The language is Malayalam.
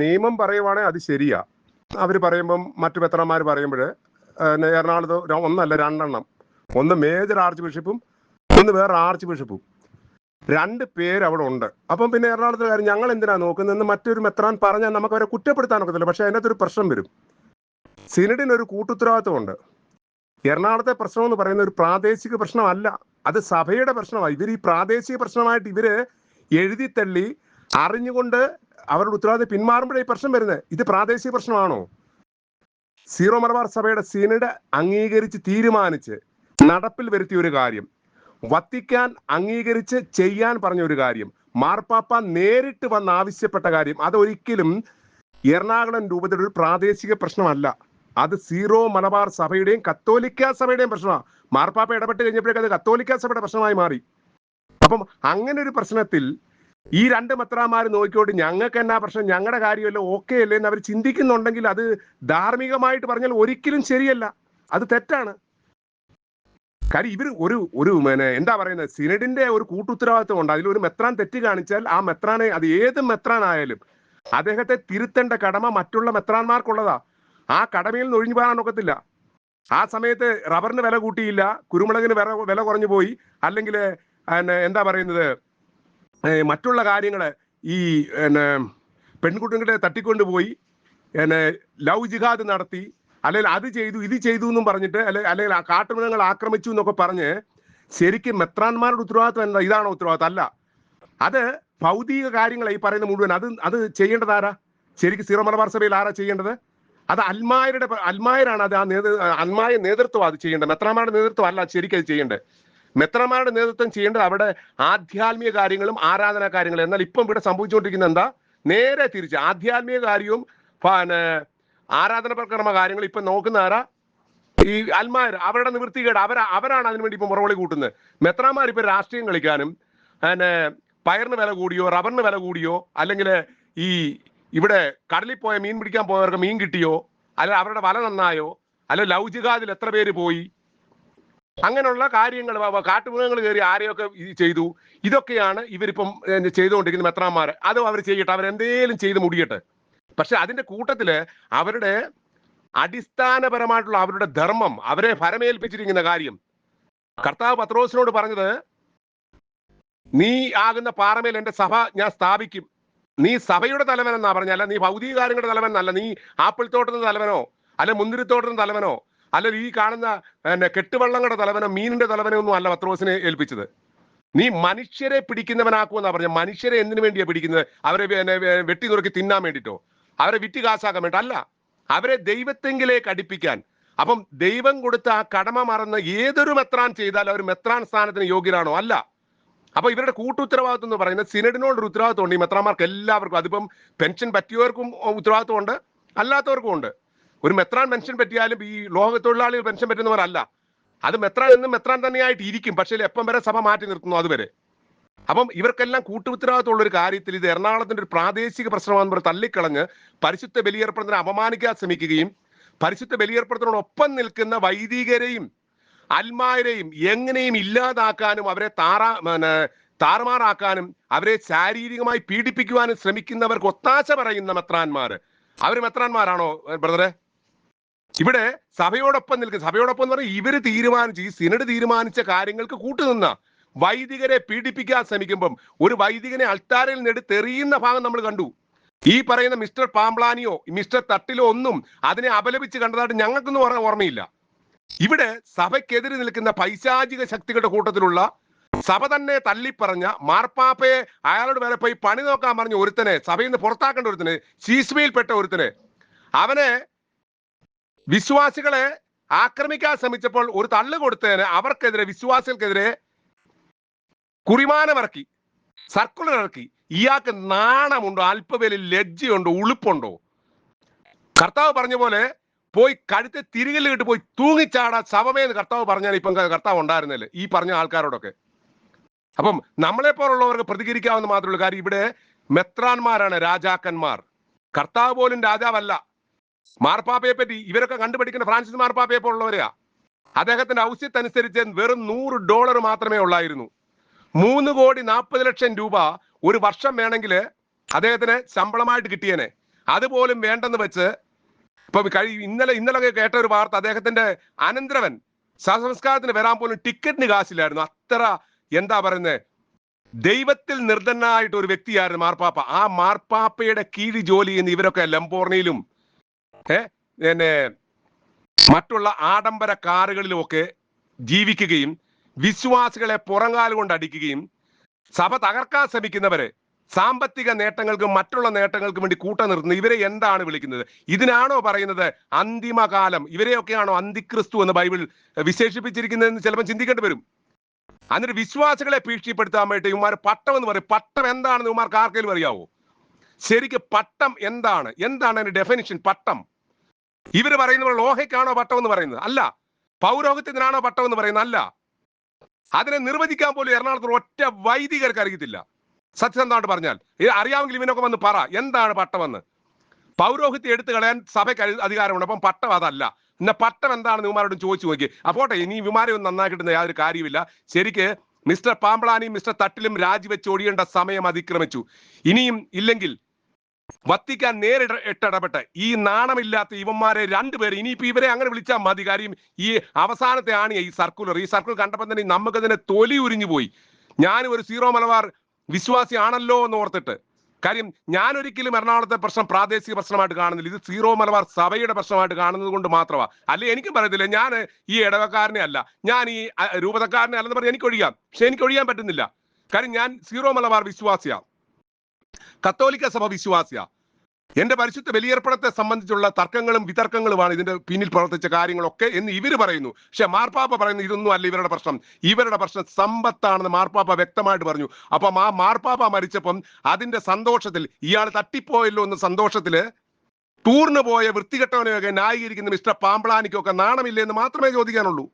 നിയമം പറയുവാണെങ്കിൽ അത് ശരിയാ. അവർ പറയുമ്പം മറ്റു പെത്രന്മാർ പറയുമ്പോൾ എറണാകുളത്ത് ഒന്നല്ല രണ്ടെണ്ണം. ഒന്ന് മേജർ ആർച്ച് ബിഷപ്പും ഒന്ന് വേറെ ആർച്ച് ബിഷപ്പും. രണ്ട് പേര് അവിടെ ഉണ്ട്. അപ്പം പിന്നെ എറണാകുളത്തെ കാര്യം ഞങ്ങൾ എന്തിനാ നോക്കുന്നതെന്ന് മറ്റൊരു മെത്രാൻ പറഞ്ഞാൽ നമുക്ക് അവരെ കുറ്റപ്പെടുത്താൻ ഒക്കത്തില്ല പക്ഷെ അതിനകത്ത് ഒരു പ്രശ്നം വരും. സിനഡിന് ഒരു കൂട്ടുത്തരവാദിത്വമുണ്ട് എറണാകുളത്തെ പ്രശ്നം എന്ന് പറയുന്ന ഒരു പ്രാദേശിക പ്രശ്നമല്ല. അത് സഭയുടെ പ്രശ്നമാണ് ഇവർ ഈ പ്രാദേശിക പ്രശ്നമായിട്ട് ഇവർ എഴുതി തള്ളി അറിഞ്ഞുകൊണ്ട് അവരുടെ ഉത്തരവാദിത്തം പിന്മാറുമ്പോഴേ ഈ പ്രശ്നം വരുന്നത് ഇത് പ്രാദേശിക പ്രശ്നമാണോ? സീറോ മലബാർ സഭയുടെ സീനഡ് അംഗീകരിച്ച് തീരുമാനിച്ച് നടപ്പിൽ വരുത്തിയ ഒരു കാര്യം. വത്തിക്കാൻ അംഗീകരിച്ച് ചെയ്യാൻ പറഞ്ഞ ഒരു കാര്യം. മാർപ്പാപ്പ നേരിട്ട് വന്ന് ആവശ്യപ്പെട്ട കാര്യം. അതൊരിക്കലും എറണാകുളം രൂപതയുടെ ഒരു പ്രാദേശിക പ്രശ്നമല്ല. അത് സീറോ മലബാർ സഭയുടെയും കത്തോലിക്ക സഭയുടെയും പ്രശ്നമാണ് മാർപ്പാപ്പ ഇടപെട്ട് കഴിഞ്ഞപ്പോഴേക്കും അത് കത്തോലിക്ക സഭയുടെ പ്രശ്നമായി മാറി. അപ്പം അങ്ങനെ ഒരു പ്രശ്നത്തിൽ ഈ രണ്ട് മെത്രാമാർ നോക്കിയോട്ട് ഞങ്ങൾക്ക് എന്നാ പ്രശ്നം? ഞങ്ങളുടെ കാര്യമല്ല ഓക്കെ അല്ലേ? എന്ന് അവർ ചിന്തിക്കുന്നുണ്ടെങ്കിൽ അത് ധാർമ്മികമായിട്ട് പറഞ്ഞാൽ ഒരിക്കലും ശരിയല്ല. അത് തെറ്റാണ്. കാര്യം ഇവർ ഒരു ഒരു പിന്നെ എന്താ പറയുന്നത്? സിനഡിന്റെ ഒരു കൂട്ടുത്തരവാദിത്വം ഉണ്ട്. അതിൽ ഒരു മെത്രാൻ തെറ്റ് കാണിച്ചാൽ ആ മെത്രാനെ അത് ഏത് മെത്രാനായാലും അദ്ദേഹത്തെ തിരുത്തേണ്ട കടമ മറ്റുള്ള മെത്രാന്മാർക്കുള്ളതാ. ആ കടമയിൽ നിന്ന് ഒഴിഞ്ഞു പോകാൻ ഒക്കത്തില്ല. ആ സമയത്ത് റബ്ബറിന് വില കൂട്ടിയില്ല കുരുമുളകിന് വില വില കുറഞ്ഞു പോയി. അല്ലെങ്കിൽ എന്താ പറയുന്നത്? മറ്റുള്ള കാര്യങ്ങൾ ഈ പിന്നെ പെൺകുട്ടികളെ തട്ടിക്കൊണ്ടുപോയി പിന്നെ ലവ് ജിഹാദ് നടത്തി അല്ലെങ്കിൽ അത് ചെയ്തു ഇത് ചെയ്തു എന്നും പറഞ്ഞിട്ട് അല്ലെ അല്ലെങ്കിൽ ആ കാട്ടുമൃഗങ്ങൾ ആക്രമിച്ചു എന്നൊക്കെ പറഞ്ഞ് ശരിക്കും മെത്രാന്മാരുടെ ഉത്തരവാദിത്വം എന്താ ഇതാണ് ഉത്തരവാദിത്വം അല്ല. അത് ഭൗതിക കാര്യങ്ങൾ ഈ പറയുന്ന മുഴുവൻ. അത് അത് ചെയ്യേണ്ടത് ആരാ? ശരിക്കും സീറോ മലബാർ സഭയിൽ ആരാ ചെയ്യേണ്ടത്? അത് അൽമായരുടെ അൽമായരാണ് അത് ആ നേതൃ അൽമായ നേതൃത്വം അത് ചെയ്യേണ്ടത്. മെത്രാന്മാരുടെ നേതൃത്വം അല്ല ശരിക്കും അത് ചെയ്യേണ്ടത്. മെത്രന്മാരുടെ നേതൃത്വം ചെയ്യേണ്ടത് അവിടെ ആധ്യാത്മിക കാര്യങ്ങളും ആരാധനാ കാര്യങ്ങളും. എന്നാൽ ഇപ്പം ഇവിടെ സംഭവിച്ചുകൊണ്ടിരിക്കുന്ന എന്താ? നേരെ തിരിച്ച് ആധ്യാത്മിക കാര്യവും പിന്നെ ആരാധന പ്രകർമ്മ കാര്യങ്ങൾ ഇപ്പൊ നോക്കുന്ന ആരാ? ഈ അൽമാർ അവരുടെ നിവൃത്തികേട് അവർ അവരാണ് അതിനുവേണ്ടി ഇപ്പൊ മുറവിളി കൂട്ടുന്നത്. മെത്രാമാർ ഇപ്പൊ രാഷ്ട്രീയം കളിക്കാനും പിന്നെ പയറിന് വില കൂടിയോ റബ്ബറിന് വില കൂടിയോ അല്ലെങ്കിൽ ഈ ഇവിടെ കടലിൽ പോയ മീൻ പിടിക്കാൻ പോയവർക്ക് മീൻ കിട്ടിയോ? അല്ല അവരുടെ വല നന്നായോ? അല്ലെ ലൗജികാതിൽ എത്ര പേര് പോയി? അങ്ങനെയുള്ള കാര്യങ്ങൾ കാട്ടുമൃഗങ്ങൾ കയറി ആരെയൊക്കെ ചെയ്തു? ഇതൊക്കെയാണ് ഇവരിപ്പം ചെയ്തുകൊണ്ടിരിക്കുന്ന മെത്രാന്മാർ അതും അവർ ചെയ്യട്ടെ അവരെന്തേലും ചെയ്ത് മുടിയട്ടെ. പക്ഷെ അതിന്റെ കൂട്ടത്തിൽ അവരുടെ അടിസ്ഥാനപരമായിട്ടുള്ള അവരുടെ ധർമ്മം അവരെ ഫരമേൽപ്പിച്ചിരിക്കുന്ന കാര്യം. കർത്താവ് പത്രോസിനോട് പറഞ്ഞത് നീ ആകുന്ന പാറമേൽ എന്റെ സഭ ഞാൻ സ്ഥാപിക്കും. നീ സഭയുടെ തലവൻ എന്നാ പറഞ്ഞല്ല നീ ഭൗതിക കാര്യങ്ങളുടെ നീ ആപ്പിൾ തോട്ടത്തിന്റെ തലവനോ അല്ലെ മുന്തിരിത്തോട്ടത്തിന്റെ തലവനോ അല്ല ഈ കാണുന്ന പിന്നെ കെട്ടുവള്ളങ്ങളുടെ തലവനോ മീനിന്റെ തലവനോ ഒന്നും അല്ല പത്രോസിനെ ഏൽപ്പിച്ചത്. നീ മനുഷ്യരെ പിടിക്കുന്നവനാക്കുമെന്നാ പറഞ്ഞ മനുഷ്യരെ എന്തിനു വേണ്ടിയാ പിടിക്കുന്നത്? അവരെ വെട്ടി നുറുക്കി തിന്നാൻ വേണ്ടിട്ടോ? അവരെ വിറ്റ് കാശാക്കാൻ വേണ്ടി. അല്ല അവരെ ദൈവത്തെങ്കിലേക്ക് അടുപ്പിക്കാൻ. അപ്പം ദൈവം കൊടുത്ത ആ കടമ മറന്ന് ഏതൊരു മെത്രാൻ ചെയ്താൽ അവർ മെത്രാൻ സ്ഥാനത്തിന് യോഗ്യരാണോ? അല്ല. അപ്പൊ ഇവരുടെ കൂട്ടുത്തരവാദിത്വം എന്ന് പറയുന്നത് സിനഡിനോട് ഒരു ഉത്തരവാദിത്വം ഉണ്ട്. ഈ മെത്രാന്മാർക്ക് എല്ലാവർക്കും അതിപ്പം പെൻഷൻ പറ്റിയവർക്കും ഉത്തരവാദിത്വം ഉണ്ട്. അല്ലാത്തവർക്കും ഉണ്ട്. ഒരു മെത്രാൻ പെൻഷൻ പറ്റിയാലും ഈ ലോക തൊഴിലാളികൾ പെൻഷൻ പറ്റുന്നവരല്ല. അത് മെത്രാൻ എന്നും മെത്രാൻ തന്നെയായിട്ട് ഇരിക്കും. പക്ഷേ എപ്പം വരെ സഭ മാറ്റി നിർത്തുന്നു അതുവരെ? അപ്പം ഇവർക്കെല്ലാം കൂട്ടുത്തരവാദിത്തമുള്ള ഒരു കാര്യത്തിൽ ഇത് എറണാകുളത്തിന്റെ ഒരു പ്രാദേശിക പ്രശ്നമാണെന്ന് പറഞ്ഞ് തള്ളിക്കളഞ്ഞ് പരിശുദ്ധ ബലിയർപ്പണത്തിനെ അപമാനിക്കാൻ ശ്രമിക്കുകയും പരിശുദ്ധ ബലിയർപ്പണത്തിനോടൊപ്പം നിൽക്കുന്ന വൈദികരെയും അൽമാരെയും എങ്ങനെയും ഇല്ലാതാക്കാനും അവരെ താറാ താറുമാറാക്കാനും അവരെ ശാരീരികമായി പീഡിപ്പിക്കുവാനും ശ്രമിക്കുന്നവർക്ക് ഒത്താശ പറയുന്ന മെത്രാന്മാര്. അവർ മെത്രാന്മാരാണോ ബ്രദറെ? ഇവിടെ സഭയോടൊപ്പം നിൽക്കുക സഭയോടൊപ്പം എന്ന് പറഞ്ഞാൽ ഇവർ തീരുമാനിച്ച് ഈ സിനഡ് തീരുമാനിച്ച കാര്യങ്ങൾക്ക് കൂട്ടുനിന്ന വൈദികരെ പീഡിപ്പിക്കാൻ ശ്രമിക്കുമ്പം ഒരു വൈദികനെ അൾത്താരയിൽ നിന്ന് തെറിയുന്ന ഭാഗം നമ്മൾ കണ്ടു. ഈ പറയുന്ന മിസ്റ്റർ പാംപ്ലാനിയോ മിസ്റ്റർ തട്ടിലോ ഒന്നും അതിനെ അപലപിച്ച് കണ്ടതായിട്ട് ഞങ്ങൾക്കൊന്നും പറഞ്ഞ ഓർമ്മയില്ല. ഇവിടെ സഭയ്ക്കെതിരെ നിൽക്കുന്ന പൈശാചിക ശക്തികളുടെ കൂട്ടത്തിലുള്ള സഭ തന്നെ തള്ളിപ്പറഞ്ഞ മാർപ്പാപ്പയെ അയാളോട് വരെ പോയി പണി നോക്കാൻ പറഞ്ഞ ഒരുത്തനെ സഭയിൽ നിന്ന് പുറത്താക്കേണ്ട ഒരുത്തനെ ശീസ്മയിൽപ്പെട്ട ഒരുത്തനെ അവനെ വിശ്വാസികളെ ആക്രമിക്കാൻ ശ്രമിച്ചപ്പോൾ ഒരു തള്ളു കൊടുത്തതിന് അവർക്കെതിരെ വിശ്വാസികൾക്കെതിരെ കുറിമാനമിറക്കി സർക്കുലർ ഇറക്കി. ഇയാൾക്ക് നാണമുണ്ടോ? അല്പവേലി ലജ്ജയുണ്ടോ? ഉളുപ്പുണ്ടോ? കർത്താവ് പറഞ്ഞ പോലെ പോയി കഴുത്തെ തിരികലിട്ട് പോയി തൂങ്ങിച്ചാടാ ശവമേന്ന് കർത്താവ് പറഞ്ഞാൽ ഇപ്പം കർത്താവ് ഉണ്ടായിരുന്നില്ല ഈ പറഞ്ഞ ആൾക്കാരോടൊക്കെ. അപ്പം നമ്മളെ പോലുള്ളവർക്ക് പ്രതികരിക്കാവുന്ന മാത്രമുള്ള കാര്യം ഇവിടെ മെത്രാന്മാരാണ് രാജാക്കന്മാർ. കർത്താവ് പോലും രാജാവല്ല. മാർപ്പാപ്പയെ പറ്റി ഇവരൊക്കെ കണ്ടുപിടിക്കുന്ന ഫ്രാൻസിസ് മാർപ്പാപ്പയെ പോലുള്ളവരെയാ. അദ്ദേഹത്തിന്റെ ഔസ്യത്തനുസരിച്ച് വെറും നൂറ് ഡോളർ മാത്രമേ ഉള്ളായിരുന്നു. മൂന്ന് കോടി നാൽപ്പത് ലക്ഷം രൂപ ഒരു വർഷം വേണമെങ്കിൽ അദ്ദേഹത്തിന് ശമ്പളമായിട്ട് കിട്ടിയേനെ. അതുപോലും വേണ്ടെന്ന് വെച്ച് ഇപ്പൊ കഴി ഇന്നലെ ഇന്നലെ കേട്ട ഒരു വാർത്ത അദ്ദേഹത്തിന്റെ അനന്തരവൻ സഹസംസ്കാരത്തിന് വരാൻ പോലും ടിക്കറ്റിന് കാശില്ലായിരുന്നു. അത്ര എന്താ പറയുന്നത് ദൈവത്തിൽ നിർദ്ധനായിട്ട് ഒരു വ്യക്തിയായിരുന്നു മാർപ്പാപ്പ. ആ മാർപ്പാപ്പയുടെ കീഴ് ജോലി ചെയ്യുന്ന ഇവരൊക്കെ ലംബോർണിയിലും പിന്നെ മറ്റുള്ള ആഡംബര കാറുകളിലുമൊക്കെ ജീവിക്കുകയും വിശ്വാസികളെ പുറങ്കാൽ കൊണ്ട് അടിക്കുകയും സഭ തകർക്കാൻ ശ്രമിക്കുന്നവരെ സാമ്പത്തിക നേട്ടങ്ങൾക്കും മറ്റുള്ള നേട്ടങ്ങൾക്കും വേണ്ടി കൂട്ടം നിർത്തുന്നത് ഇവരെ എന്താണ് വിളിക്കുന്നത്? ഇതിനാണോ പറയുന്നത് അന്തിമകാലം? ഇവരെയൊക്കെയാണോ അന്തിക്രിസ്തു എന്ന് ബൈബിൾ വിശേഷിപ്പിച്ചിരിക്കുന്നതെന്ന് ചിലപ്പോൾ ചിന്തിക്കേണ്ടി വരും. എന്നിട്ട് വിശ്വാസികളെ ഭീഷണിപ്പെടുത്താൻ വേണ്ടി ഇവന്മാർ പട്ടം എന്ന് പറയും. പട്ടം എന്താണെന്ന് ഇവന്മാർക്ക് ആർക്കെങ്കിലും അറിയാവോ? ശരിക്ക് പട്ടം എന്താണ്? എന്താണ് അതിന്റെ ഡെഫിനിഷൻ പട്ടം. ഇവർ പറയുന്ന പോലെ ലോഹയ്ക്കാണോ പട്ടം എന്ന് പറയുന്നത്. അല്ല. പൗരോഹിത്യത്തിനാണോ പട്ടം എന്ന് പറയുന്നത്. അല്ല. അതിനെ നിർവചിക്കാൻ പോലും എറണാകുളത്ത് ഒറ്റ വൈദികർക്ക് അറിയത്തില്ല. സത്യസന്ധമായിട്ട് പറഞ്ഞാൽ ഇത് അറിയാമെങ്കിൽ ഇവനൊക്കെ വന്ന് പറ എന്താണ് പട്ടമെന്ന്. പൗരോഹിത്യം എടുത്തു കളയാൻ സഭയ്ക്ക് അധി- അധികാരമുണ്ട്. അപ്പം പട്ടം അതല്ല. പിന്നെ പട്ടം എന്താണെന്ന് ഇവന്മാരോടും ചോദിച്ചു നോക്കി. അപ്പോട്ടെ ഇനി വിമാരം ഒന്നും നന്നാക്കിയിട്ടുന്ന യാതൊരു കാര്യമില്ല ശരിക്ക് മിസ്റ്റർ പാമ്പളാനിയും മിസ്റ്റർ തട്ടിലും രാജിവെച്ച് ഒഴിയേണ്ട സമയം അതിക്രമിച്ചു. ഇനിയും ഇല്ലെങ്കിൽ വത്തിക്കാൻ നേരിട ഇട്ടിടപെട്ട്. ഈ നാണമില്ലാത്ത ഇവന്മാരെ രണ്ടുപേരെ ഇനിയിപ്പോ ഇവരെ അങ്ങനെ വിളിച്ചാൽ മതി. കാര്യം ഈ അവസാനത്തെ ആണ് ഈ സർക്കുലർ. ഈ സർക്കുലർ കണ്ടപ്പോൾ തന്നെ നമുക്ക് തന്നെ തൊലി ഉരിഞ്ഞു പോയി. ഞാനും ഒരു സീറോ മലബാർ വിശ്വാസിയാണല്ലോ എന്ന് ഓർത്തിട്ട്. കാര്യം ഞാൻ ഒരിക്കലും എറണാകുളത്തെ പ്രശ്നം പ്രാദേശിക പ്രശ്നമായിട്ട് കാണുന്നില്ല. ഇത് സീറോ മലബാർ സഭയുടെ പ്രശ്നമായിട്ട് കാണുന്നത് കൊണ്ട് മാത്രമാ. അല്ലെ? എനിക്കും പറയത്തില്ല. ഞാൻ ഈ ഇടവക്കാരനെ അല്ല. ഞാൻ ഈ രൂപതക്കാരനെ അല്ലെന്ന് പറഞ്ഞ് എനിക്ക് ഒഴിയാം പക്ഷെ എനിക്ക് ഒഴിയാൻ പറ്റുന്നില്ല. കാര്യം ഞാൻ സീറോ മലബാർ വിശ്വാസിയാ. കത്തോലിക്ക സഭ വിശ്വാസിയാ. എന്റെ പരിശുദ്ധ ബലിയർപ്പണത്തെ സംബന്ധിച്ചുള്ള തർക്കങ്ങളും വിതർക്കങ്ങളുമാണ് ഇതിന്റെ പിന്നിൽ പ്രവർത്തിച്ച കാര്യങ്ങളൊക്കെ എന്ന് ഇവർ പറയുന്നു. പക്ഷെ മാർപ്പാപ്പ പറയുന്നു ഇതൊന്നും അല്ല ഇവരുടെ പ്രശ്നം. ഇവരുടെ പ്രശ്നം സമ്പത്താണെന്ന് മാർപ്പാപ്പ വ്യക്തമായിട്ട് പറഞ്ഞു. അപ്പം ആ മാർപ്പാപ്പ മരിച്ചപ്പം അതിന്റെ സന്തോഷത്തിൽ ഇയാൾ തട്ടിപ്പോയല്ലോ എന്ന സന്തോഷത്തിൽ ടൂറിന് പോയ വൃത്തികെട്ടവനെയൊക്കെ ന്യായീകരിക്കുന്ന മിസ്റ്റർ പാമ്പ്ളാനിക്കൊക്കെ നാണമില്ലേ എന്ന് മാത്രമേ ചോദിക്കാനുള്ളൂ.